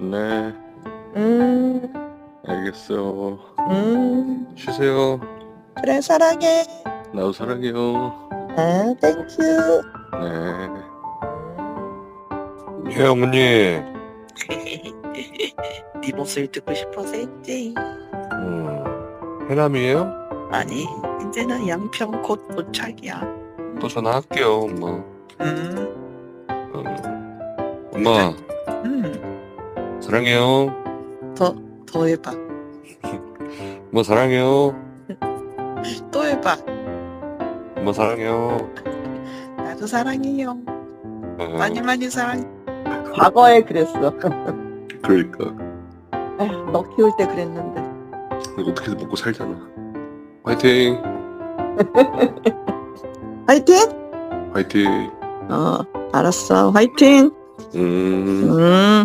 네, 음, 알겠어. 음, 쉬세요. 그래, 사랑해. 나도 사랑해요. 아, 땡큐. 네. 예, 어머니. 네 목소리 듣고 싶어서 했지. 음, 해남이에요? 아니, 이제는 양평 곧 도착이야. 또 전화할게요, 엄마. 음, 음. 엄마, 음, 사랑해요. 더, 더 해봐. 엄마, 사랑해요. 또 해봐. 엄마, 사랑해요. 나도 사랑해요. 음, 많이 많이 사랑해. 과거에 그랬어. 그러니까. 에휴, 너 키울 때 그랬는데. 어떻게든 먹고 살잖아. 화이팅! 화이팅! 화이팅! 어, 알았어. 화이팅! 음. 음.